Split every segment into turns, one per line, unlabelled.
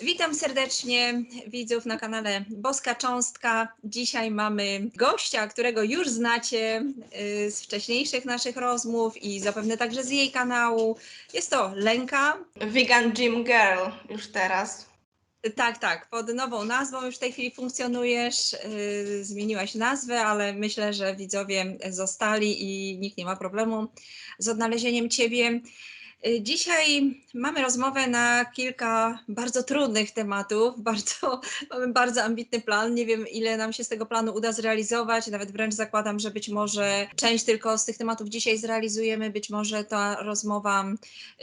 Witam serdecznie widzów na kanale Boska Cząstka. Dzisiaj mamy gościa, którego już znacie y, z wcześniejszych naszych rozmów i zapewne także z jej kanału. Jest to Lenka.
Vegan Gym Girl już teraz.
Tak, tak, pod nową nazwą już w tej chwili funkcjonujesz. y, Zmieniłaś nazwę, ale myślę, że widzowie zostali i nikt nie ma problemu z odnalezieniem ciebie. Y, Dzisiaj mamy rozmowę na kilka bardzo trudnych tematów. Bardzo, mamy bardzo ambitny plan. Nie wiem, ile nam się z tego planu uda zrealizować. Nawet wręcz zakładam, że być może część tylko z tych tematów dzisiaj zrealizujemy. Być może ta rozmowa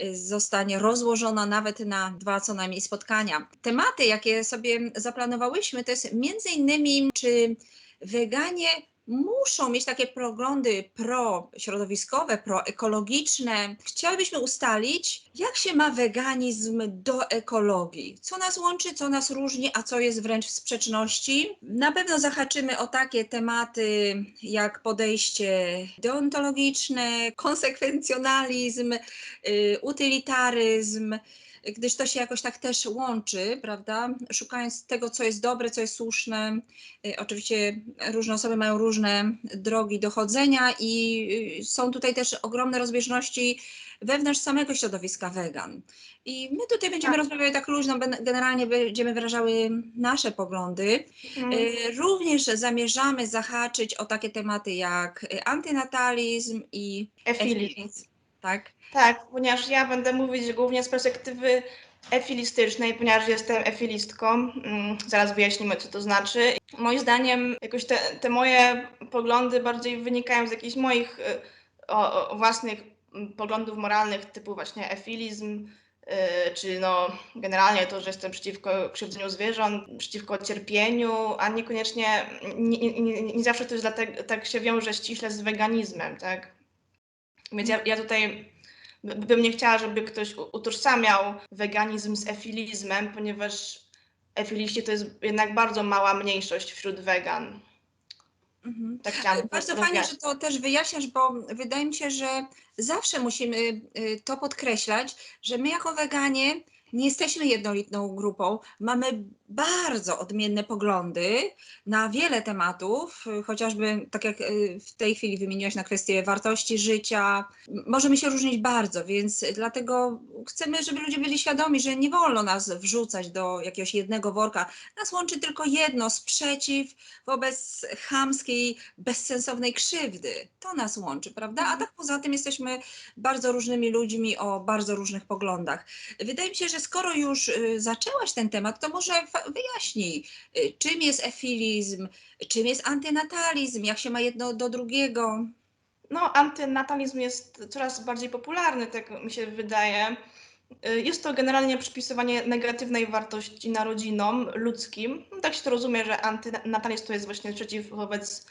y, zostanie rozłożona nawet na dwa co najmniej spotkania. Tematy, jakie sobie zaplanowałyśmy, to jest między innymi, czy weganie muszą mieć takie poglądy pro-środowiskowe, pro-ekologiczne. Chciałybyśmy ustalić, jak się ma weganizm do ekologii. Co nas łączy, co nas różni, a co jest wręcz w sprzeczności. Na pewno zahaczymy o takie tematy jak podejście deontologiczne, konsekwencjonalizm, y, utylitaryzm, gdyż to się jakoś tak też łączy, prawda? Szukając tego, co jest dobre, co jest słuszne. Y, Oczywiście różne osoby mają różne drogi dochodzenia i y, są tutaj też ogromne rozbieżności wewnątrz samego środowiska wegan. I my tutaj będziemy
Tak.
rozmawiały tak luźno, generalnie będziemy wyrażały nasze poglądy.
Mhm.
Y, Również zamierzamy zahaczyć o takie tematy jak antynatalizm i
Efili.
Tak?
Tak, ponieważ ja będę mówić głównie z perspektywy efilistycznej, ponieważ jestem efilistką. Mm, Zaraz wyjaśnimy, co to znaczy. Moim zdaniem jakoś te, te moje poglądy bardziej wynikają z jakichś moich y, o, o własnych mm, poglądów moralnych, typu właśnie efilizm, y, czy no generalnie to, że jestem przeciwko krzywdzeniu zwierząt, przeciwko cierpieniu, a niekoniecznie, nie, nie, nie, nie zawsze to jest dlatego, tak się wiąże ściśle z weganizmem, tak? Więc ja, ja tutaj by- bym nie chciała, żeby ktoś utożsamiał weganizm z efilizmem, ponieważ efiliści to jest jednak bardzo mała mniejszość wśród wegan.
Mhm.
Tak chciałam
Bardzo fajnie, że to też wyjaśniasz, bo wydaje mi się, że zawsze musimy y, to podkreślać, że my jako weganie nie jesteśmy jednolitną grupą. Mamy bardzo odmienne poglądy na wiele tematów, chociażby tak jak y, w tej chwili wymieniłaś na kwestię wartości życia. Możemy się różnić bardzo, więc dlatego chcemy, żeby ludzie byli świadomi, że nie wolno nas wrzucać do jakiegoś jednego worka. Nas łączy tylko jedno, sprzeciw wobec chamskiej, bezsensownej krzywdy. To nas łączy, prawda? A tak poza tym jesteśmy bardzo różnymi ludźmi o bardzo różnych poglądach. Wydaje mi się, że skoro już y, zaczęłaś ten temat, to może wyjaśnij, y, czym jest efilizm, czym jest antynatalizm, jak się ma jedno do drugiego.
No, antynatalizm jest coraz bardziej popularny, tak mi się wydaje. Y, Jest to generalnie przypisywanie negatywnej wartości narodzinom ludzkim. No, tak się to rozumie, że antynatalizm to jest właśnie przeciw wobec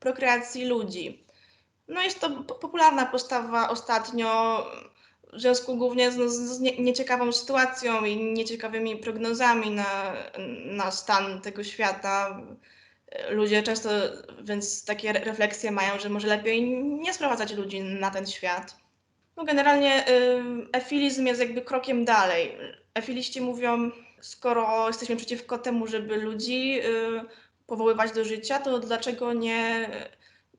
prokreacji ludzi. No jest to po- popularna postawa ostatnio, w związku głównie z, z, nie, nieciekawą sytuacją i nieciekawymi prognozami na, na stan tego świata. Ludzie często więc takie re- refleksje mają, że może lepiej nie sprowadzać ludzi na ten świat. No generalnie y, efilizm jest jakby krokiem dalej. Efiliści mówią, skoro jesteśmy przeciwko temu, żeby ludzi y, powoływać do życia, to dlaczego nie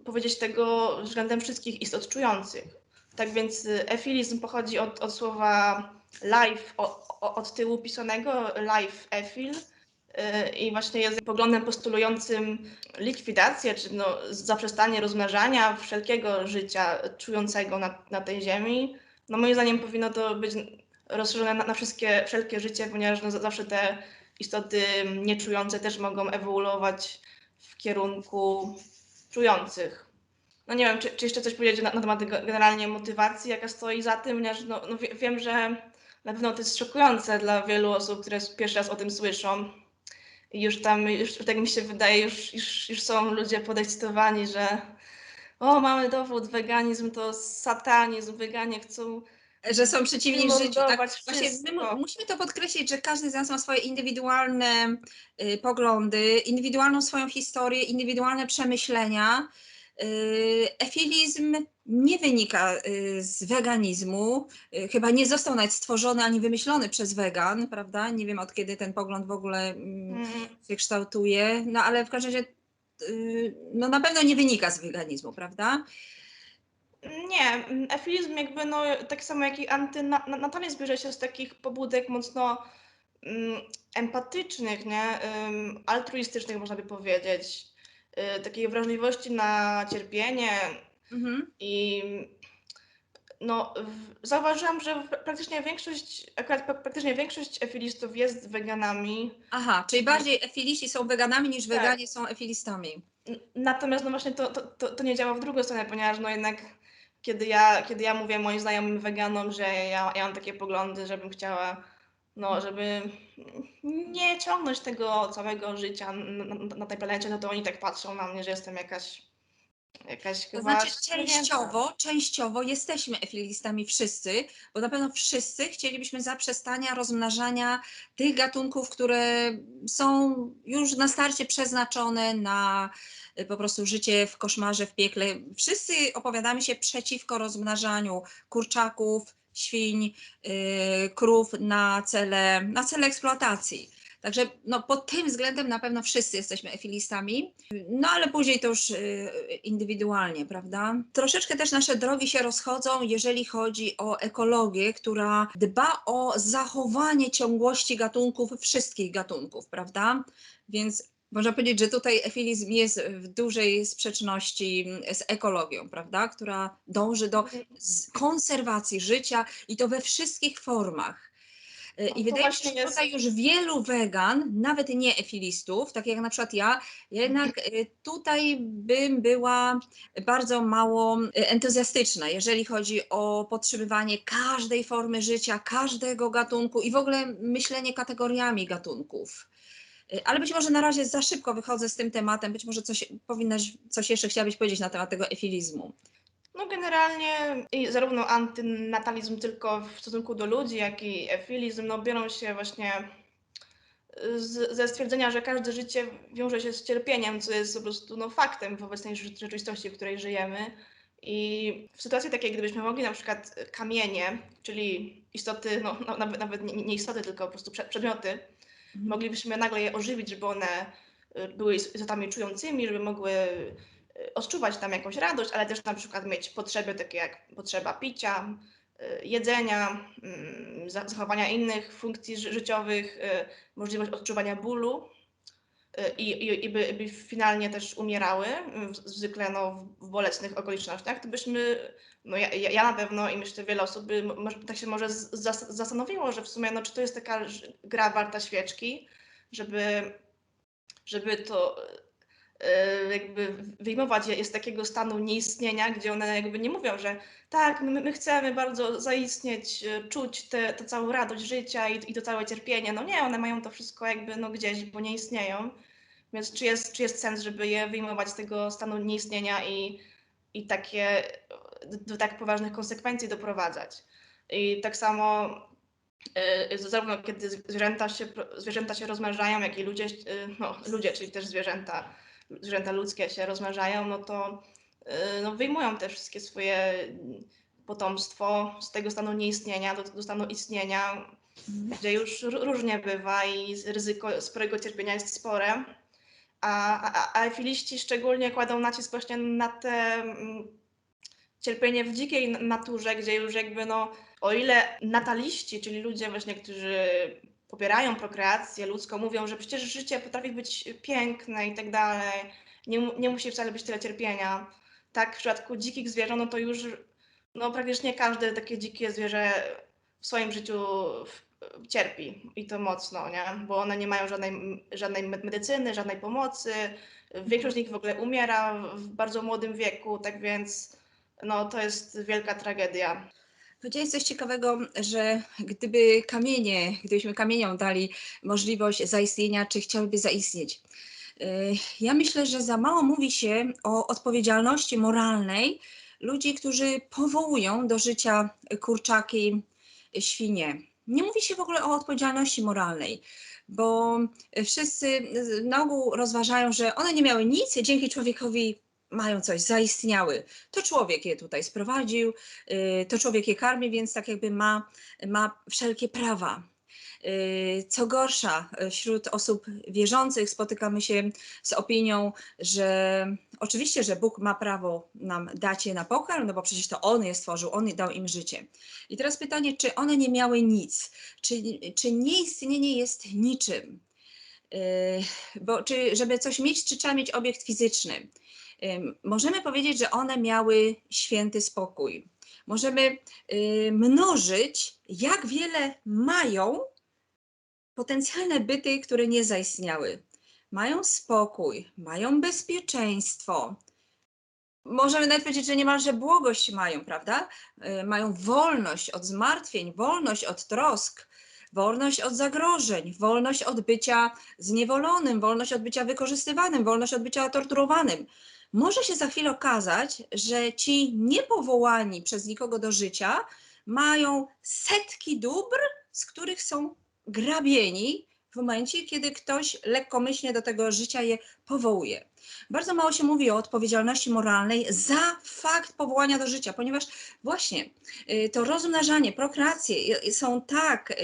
powiedzieć tego względem wszystkich istot czujących? Tak więc y, efilizm pochodzi od, od słowa life, od tyłu pisanego, life efil, y, i właśnie jest poglądem postulującym likwidację, czy no, zaprzestanie rozmnażania wszelkiego życia czującego na, na tej ziemi. No moim zdaniem powinno to być rozszerzone na, na wszystkie, wszelkie życie, ponieważ no, zawsze te istoty nieczujące też mogą ewoluować w kierunku czujących. No nie wiem, czy, czy jeszcze coś powiedzieć na, na temat generalnie motywacji, jaka stoi za tym, ponieważ no, no wie, wiem, że na pewno to jest szokujące dla wielu osób, które pierwszy raz o tym słyszą. I już tam, już tak mi się wydaje, już, już, już są ludzie podekscytowani, że o, mamy dowód, weganizm to satanizm, weganie chcą
Że są przeciwni życiu. Tak? Właśnie my musimy to podkreślić, że każdy z nas ma swoje indywidualne y, poglądy, indywidualną swoją historię, indywidualne przemyślenia. Y, Efilizm nie wynika y, z weganizmu, y, chyba nie został nawet stworzony ani wymyślony przez wegan, prawda? Nie wiem od kiedy ten pogląd w ogóle mm,
Mm,
się kształtuje, no ale w każdym razie no na pewno nie wynika z weganizmu, prawda?
Nie, efilizm jakby no tak samo jak i antynatalizm bierze się z takich pobudek mocno mm, empatycznych, nie? Altruistycznych można by powiedzieć. Y, takiej wrażliwości na cierpienie
Mhm.
i no w, zauważyłam, że praktycznie większość, akurat pra- praktycznie większość efilistów jest weganami.
Aha, czyli bardziej efiliści są weganami niż
Tak.
weganie są efilistami.
Natomiast no właśnie to, to, to, to nie działa w drugą stronę, ponieważ no jednak kiedy ja, kiedy ja mówię moim znajomym weganom, że ja, ja mam takie poglądy, żebym chciała, no żeby nie ciągnąć tego całego życia na, na, na tej planecie, no to oni tak patrzą na mnie, że jestem jakaś jakaś
To
chyba
znaczy częściowo, częściowo jesteśmy efilistami wszyscy, bo na pewno wszyscy chcielibyśmy zaprzestania rozmnażania tych gatunków, które są już na starcie przeznaczone na y, po prostu życie w koszmarze, w piekle. Wszyscy opowiadamy się przeciwko rozmnażaniu kurczaków, świń, y, krów na cele, na cele eksploatacji. Także no, pod tym względem na pewno wszyscy jesteśmy efilistami. No ale później to już y, indywidualnie, prawda? Troszeczkę też nasze drogi się rozchodzą, jeżeli chodzi o ekologię, która dba o zachowanie ciągłości gatunków, wszystkich gatunków, prawda? Więc można powiedzieć, że tutaj efilizm jest w dużej sprzeczności z ekologią, prawda? Która dąży do z- konserwacji życia i to we wszystkich formach. Y,
No
I wydaje mi się, że tutaj już wielu wegan, nawet nie efilistów, tak jak na przykład ja, jednak y, tutaj bym była bardzo mało y, entuzjastyczna, jeżeli chodzi o podtrzymywanie każdej formy życia, każdego gatunku i w ogóle myślenie kategoriami gatunków. Y, Ale być może na razie za szybko wychodzę z tym tematem, być może coś powinnaś, coś jeszcze chciałabyś powiedzieć na temat tego efilizmu.
No generalnie zarówno antynatalizm tylko w stosunku do ludzi, jak i efilizm, no biorą się właśnie z, ze stwierdzenia, że każde życie wiąże się z cierpieniem, co jest po prostu no, faktem w obecnej rze- rzeczywistości, w której żyjemy. I w sytuacji takiej, gdybyśmy mogli na przykład kamienie, czyli istoty, no, no nawet, nawet nie, nie istoty, tylko po prostu prze- przedmioty, moglibyśmy nagle je ożywić, żeby one y, były is- istotami czującymi, żeby mogły y, odczuwać tam jakąś radość, ale też na przykład mieć potrzeby takie jak potrzeba picia, y, jedzenia, mm, za- zachowania innych funkcji ży- życiowych, możliwość odczuwania bólu i, i, i by, by finalnie też umierały, y, zwykle no, w- bolesnych okolicznościach, to byśmy, no ja, ja na pewno i myślę wiele osób by tak się może zas- zastanowiło, że w sumie no, czy to jest taka gra warta świeczki, żeby, żeby to y, jakby wyjmować je z takiego stanu nieistnienia, gdzie one jakby nie mówią, że tak, my, my chcemy bardzo zaistnieć, y, czuć tę całą radość życia i, i to całe cierpienie. No nie, one mają to wszystko jakby no gdzieś, bo nie istnieją. Więc czy jest, czy jest sens, żeby je wyjmować z tego stanu nieistnienia i, i takie, do, tak poważnych konsekwencji doprowadzać? I tak samo y, zarówno kiedy zwierzęta się, zwierzęta się rozmnażają, jak i ludzie, y, no, ludzie, czyli też zwierzęta, zwierzęta ludzkie się rozmnażają, no to y, no, wyjmują te wszystkie swoje potomstwo z tego stanu nieistnienia do, do stanu istnienia, gdzie już różnie bywa i ryzyko sporego cierpienia jest spore. A, a, a efiliści szczególnie kładą nacisk właśnie na te mm, cierpienie w dzikiej naturze, gdzie już jakby no, o ile nataliści, czyli ludzie właśnie, którzy popierają prokreację ludzką, mówią, że przecież życie potrafi być piękne i tak dalej, nie, nie musi wcale być tyle cierpienia. Tak w przypadku dzikich zwierząt, no to już no, praktycznie każde takie dzikie zwierzę w swoim życiu cierpi i to mocno, nie? Bo one nie mają żadnej, żadnej me- medycyny, żadnej pomocy. Większość z nich w ogóle umiera w bardzo młodym wieku, tak więc no, to jest wielka tragedia.
Powiedziałeś coś ciekawego, że gdyby kamienie, gdybyśmy kamieniom dali możliwość zaistnienia, czy chciałyby zaistnieć. Y, Ja myślę, że za mało mówi się o odpowiedzialności moralnej ludzi, którzy powołują do życia kurczaki, świnie. Nie mówi się w ogóle o odpowiedzialności moralnej, bo wszyscy na ogół rozważają, że one nie miały nic dzięki człowiekowi mają coś, zaistniały. To człowiek je tutaj sprowadził, y, to człowiek je karmi, więc tak jakby ma, ma wszelkie prawa. Y, Co gorsza, y, wśród osób wierzących spotykamy się z opinią, że oczywiście, że Bóg ma prawo nam dać je na pokarm, no bo przecież to On je stworzył, On dał im życie. I teraz pytanie, czy one nie miały nic? Czy, czy nieistnienie jest niczym? Yy, Bo czy, żeby coś mieć, czy trzeba mieć obiekt fizyczny? Możemy powiedzieć, że one miały święty spokój. Możemy yy, mnożyć, jak wiele mają potencjalne byty, które nie zaistniały. Mają spokój, mają bezpieczeństwo. Możemy nawet powiedzieć, że niemalże błogość mają, prawda? Y, Mają wolność od zmartwień, wolność od trosk, wolność od zagrożeń, wolność od bycia zniewolonym, wolność od bycia wykorzystywanym, wolność od bycia torturowanym. Może się za chwilę okazać, że ci niepowołani przez nikogo do życia mają setki dóbr, z których są grabieni w momencie, kiedy ktoś lekkomyślnie do tego życia je powołuje. Bardzo mało się mówi o odpowiedzialności moralnej za fakt powołania do życia, ponieważ właśnie y, to rozmnażanie, prokreacje y, są tak, y,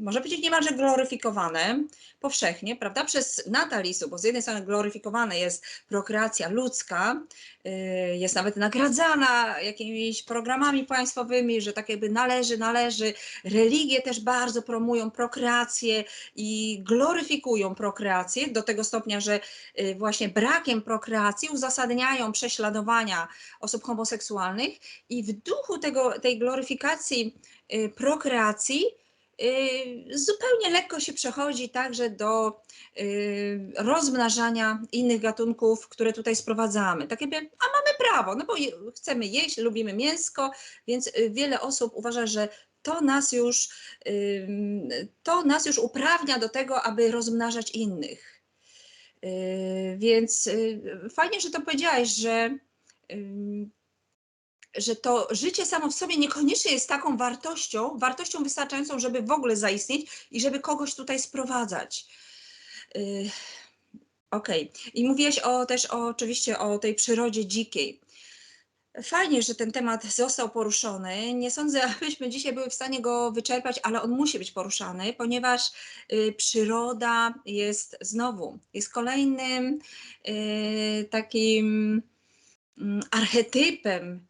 można powiedzieć, niemalże gloryfikowane powszechnie, prawda, przez natalisów, bo z jednej strony gloryfikowana jest prokreacja ludzka, y, jest nawet nagradzana jakimiś programami państwowymi, że tak jakby należy, należy. Religie też bardzo promują prokreację i gloryfikują prokreację do tego stopnia, że y, właśnie brakiem prokreacji uzasadniają prześladowania osób homoseksualnych i w duchu tego, tej gloryfikacji y, prokreacji y, zupełnie lekko się przechodzi także do y, rozmnażania innych gatunków, które tutaj sprowadzamy. Tak jakby, a mamy prawo, no bo chcemy jeść, lubimy mięsko, więc y, wiele osób uważa, że to nas już, to nas już uprawnia do tego, aby rozmnażać innych. Więc fajnie, że to powiedziałaś, że, że to życie samo w sobie niekoniecznie jest taką wartością, wartością wystarczającą, żeby w ogóle zaistnieć i żeby kogoś tutaj sprowadzać. Yy, Okej. I mówiłaś o, też o, oczywiście o tej przyrodzie dzikiej. Fajnie, że ten temat został poruszony. Nie sądzę, abyśmy dzisiaj były w stanie go wyczerpać, ale on musi być poruszany, ponieważ y, przyroda jest znowu, jest kolejnym y, takim mm, archetypem,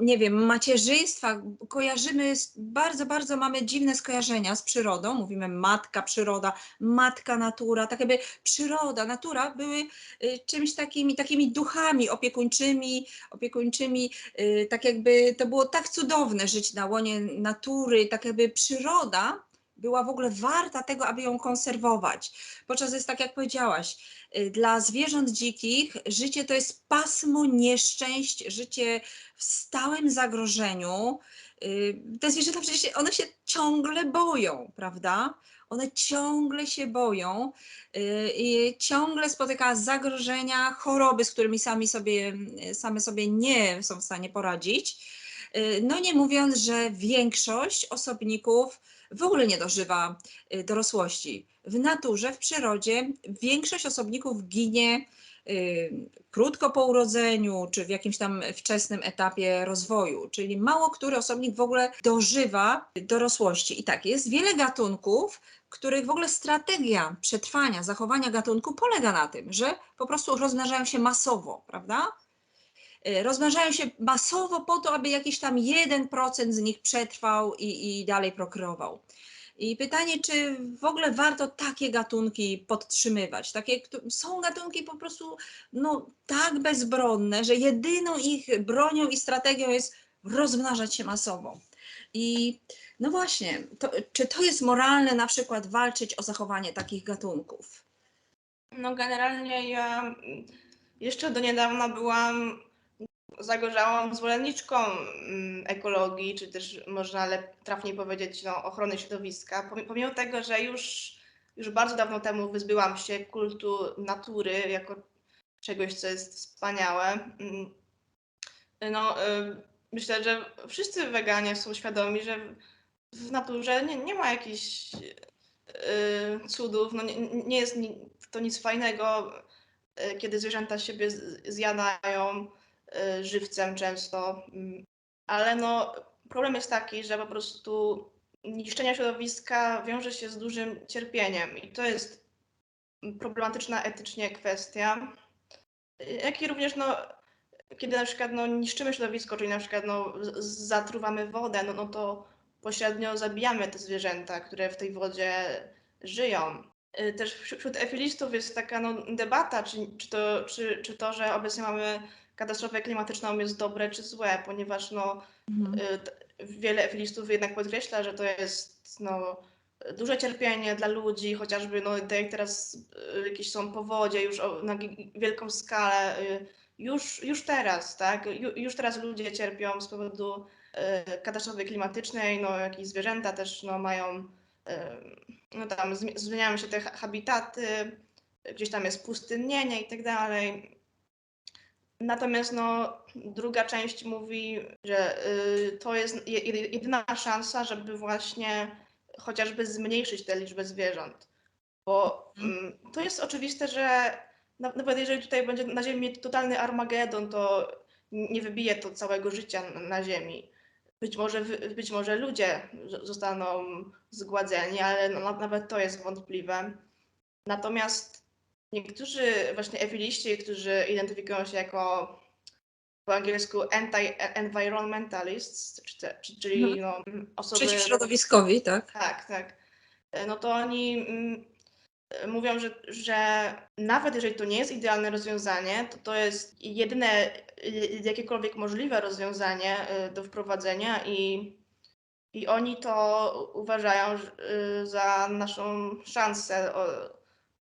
nie wiem, macierzyństwa. Kojarzymy, bardzo, bardzo mamy dziwne skojarzenia z przyrodą. Mówimy matka przyroda, matka natura, tak jakby przyroda, natura były y, czymś takimi, takimi duchami opiekuńczymi, opiekuńczymi, y, tak jakby to było tak cudowne żyć na łonie natury, tak jakby przyroda była w ogóle warta tego, aby ją konserwować. Podczas jest tak, jak powiedziałaś, y, dla zwierząt dzikich życie to jest pasmo nieszczęść, życie w stałym zagrożeniu. Y, Te zwierzęta przecież one się ciągle boją, prawda? One ciągle się boją y, i ciągle spotyka zagrożenia, choroby, z którymi sami sobie, same sobie nie są w stanie poradzić. No nie mówiąc, że większość osobników w ogóle nie dożywa y, dorosłości. W naturze, w przyrodzie większość osobników ginie y, krótko po urodzeniu, czy w jakimś tam wczesnym etapie rozwoju, czyli mało który osobnik w ogóle dożywa dorosłości. I tak, jest wiele gatunków, których w ogóle strategia przetrwania, zachowania gatunku polega na tym, że po prostu rozmnażają się masowo, prawda? Y, Rozmnażają się masowo po to, aby jakiś tam 1% z nich przetrwał i, i dalej prokreował. I pytanie, czy w ogóle warto takie gatunki podtrzymywać? Takie, są gatunki po prostu no, tak bezbronne, że jedyną ich bronią i strategią jest rozmnażać się masowo. I no właśnie, to, czy to jest moralne na przykład walczyć o zachowanie takich gatunków?
No generalnie ja jeszcze do niedawna byłam zagorzałą zwolenniczką mm, ekologii, czy też można trafniej powiedzieć no, ochrony środowiska, Pomi- pomimo tego, że już, już bardzo dawno temu wyzbyłam się kultu natury jako czegoś, co jest wspaniałe. Mm, No, y, myślę, że wszyscy weganie są świadomi, że w naturze nie, nie ma jakichś y, cudów, no nie, nie jest to nic fajnego y, kiedy zwierzęta siebie zjadają żywcem często. Mm, Ale no, problem jest taki, że po prostu niszczenie środowiska wiąże się z dużym cierpieniem i to jest problematyczna etycznie kwestia. Y, Jak i również no, kiedy na przykład no, niszczymy środowisko, czyli na przykład no, zatruwamy wodę, no, no to pośrednio zabijamy te zwierzęta, które w tej wodzie żyją. Y, Też wśród efilistów jest taka no, debata, czy, czy, to, czy, czy to, że obecnie mamy katastrofę klimatyczną jest dobre czy złe, ponieważ no,
Mhm.
y, wiele efilistów jednak podkreśla, że to jest no, duże cierpienie dla ludzi, chociażby no, tak jak teraz y, jakieś są powodzie już na wielką skalę, y, już, już teraz, tak, Ju, już teraz ludzie cierpią z powodu katastrofy klimatycznej, no jakieś zwierzęta też no, mają, no tam zmi- zmieniają się te ha- habitaty, gdzieś tam jest pustynnienie i tak dalej. Natomiast no, druga część mówi, że y, to jest je- jedy- jedyna szansa, żeby właśnie chociażby zmniejszyć tę liczbę zwierząt. Bo mm, to jest oczywiste, że na- nawet jeżeli tutaj będzie na Ziemi totalny Armagedon, to nie wybije to całego życia na, na Ziemi. Być może, być może ludzie zostaną zgładzeni, ale no, na- nawet to jest wątpliwe. Natomiast niektórzy właśnie efiliści, którzy identyfikują się jako po angielsku anti-environmentalists, czyli
Mhm.
no, osoby...
Przeciwśrodowiskowi, tak?
Tak, tak. No to oni mm, mówią, że, że nawet jeżeli to nie jest idealne rozwiązanie, to to jest jedyne jakiekolwiek możliwe rozwiązanie y, do wprowadzenia i, i oni to uważają y, za naszą szansę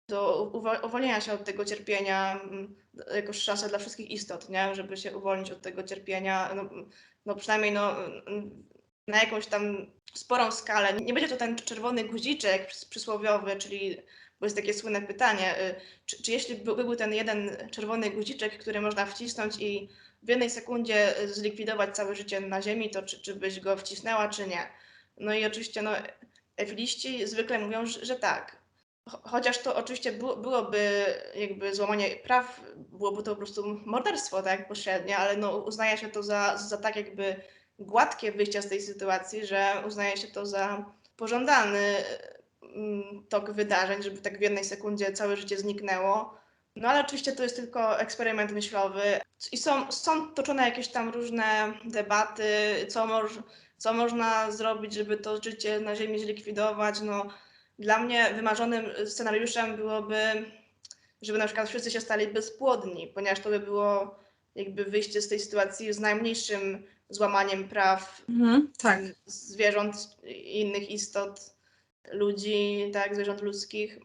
do uwo- uwolnienia się od tego cierpienia mm, jako szansę dla wszystkich istot, nie? żeby się uwolnić od tego cierpienia, no, no przynajmniej no, mm, na jakąś tam sporą skalę. Nie będzie to ten czerwony guziczek przys- przysłowiowy, czyli, bo jest takie słynne pytanie, y, czy, czy jeśli by- byłby ten jeden czerwony guziczek, który można wcisnąć i w jednej sekundzie y, zlikwidować całe życie na Ziemi, to czy, czy byś go wcisnęła, czy nie? No i oczywiście no, efiliści zwykle mówią, że, że tak. Cho- Chociaż to oczywiście było, byłoby jakby złamanie praw, byłoby to po prostu morderstwo, tak, pośrednie, ale no uznaje się to za, za tak jakby gładkie wyjście z tej sytuacji, że uznaje się to za pożądany mm, tok wydarzeń, żeby tak w jednej sekundzie całe życie zniknęło. No ale oczywiście to jest tylko eksperyment myślowy i są, są toczone jakieś tam różne debaty, co, moż, co można zrobić, żeby to życie na Ziemi zlikwidować. No, dla mnie wymarzonym scenariuszem byłoby, żeby na przykład wszyscy się stali bezpłodni, ponieważ to by było jakby wyjście z tej sytuacji z najmniejszym złamaniem praw
Mhm. Tak.
zwierząt i innych istot, ludzi, tak, zwierząt ludzkich.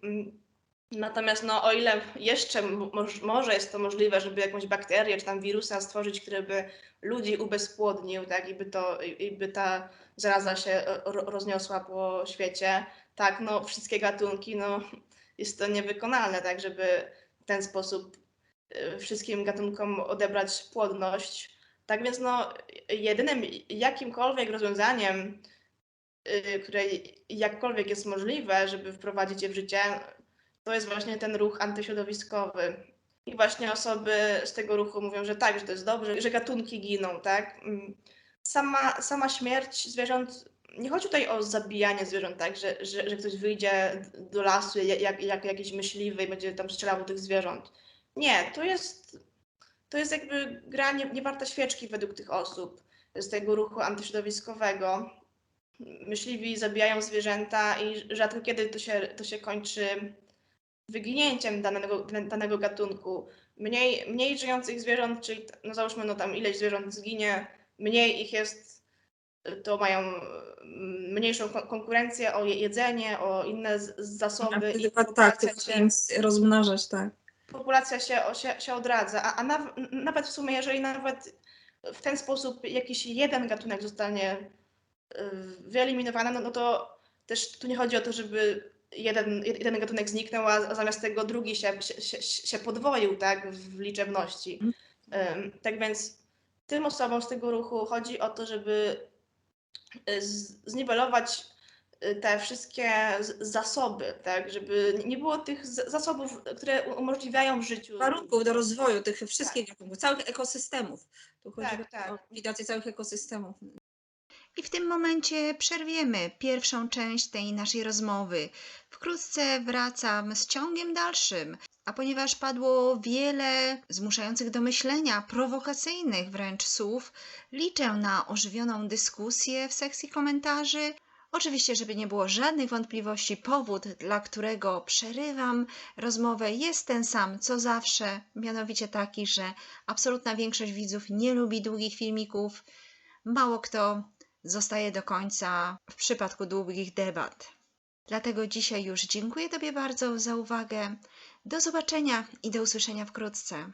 Natomiast no, o ile jeszcze moż, może jest to możliwe, żeby jakąś bakterię czy tam wirusa stworzyć, który by ludzi ubezpłodnił, tak, i by, to, i by ta zaraza się e, ro, rozniosła po świecie, tak, no wszystkie gatunki, no jest to niewykonalne, tak, żeby w ten sposób e, wszystkim gatunkom odebrać płodność. Tak więc no, jedynym jakimkolwiek rozwiązaniem, y, które jakkolwiek jest możliwe, żeby wprowadzić je w życie, to jest właśnie ten ruch antyśrodowiskowy. I właśnie osoby z tego ruchu mówią, że tak, że to jest dobrze, że gatunki giną, tak? Sama, sama śmierć zwierząt, nie chodzi tutaj o zabijanie zwierząt, tak, że, że, że ktoś wyjdzie do lasu jak, jak, jak jakiś myśliwy i będzie tam strzelał tych zwierząt. Nie, to jest to jest jakby gra nie, nie świeczki według tych osób z tego ruchu antyśrodowiskowego. Myśliwi zabijają zwierzęta i rzadko kiedy to się, to się kończy wyginięciem danego, danego gatunku. Mniej, mniej żyjących zwierząt, czyli no załóżmy, no tam ileś zwierząt zginie, mniej ich jest, to mają mm, mniejszą kon- konkurencję o je- jedzenie, o inne zasoby. i
Tak, tak, to
populacja
powinien rozmnażać, tak.
populacja się, się, się odradza, a, a naw, nawet w sumie, jeżeli nawet w ten sposób jakiś jeden gatunek zostanie y, wyeliminowany, no, no to też tu nie chodzi o to, żeby jeden, jeden gatunek zniknął, a, zamiast tego drugi się, się, się, się podwoił tak, w liczebności. Ym, tak więc tym osobom z tego ruchu chodzi o to, żeby z- zniwelować y, te wszystkie zasoby, tak, żeby nie było tych zasobów, które umożliwiają w życiu.
Warunków do rozwoju tych wszystkich gatunków, całych ekosystemów. Tu chodzi
Tak, tak.
o likwidację całych ekosystemów.
I w tym momencie przerwiemy pierwszą część tej naszej rozmowy. Wkrótce wracam z ciągiem dalszym, a ponieważ padło wiele zmuszających do myślenia, prowokacyjnych wręcz słów, liczę na ożywioną dyskusję w sekcji komentarzy. Oczywiście, żeby nie było żadnych wątpliwości, powód, dla którego przerywam rozmowę, jest ten sam co zawsze, mianowicie taki, że absolutna większość widzów nie lubi długich filmików. Mało kto zostaje do końca w przypadku długich debat. Dlatego dzisiaj już dziękuję Tobie bardzo za uwagę. Do zobaczenia i do usłyszenia wkrótce.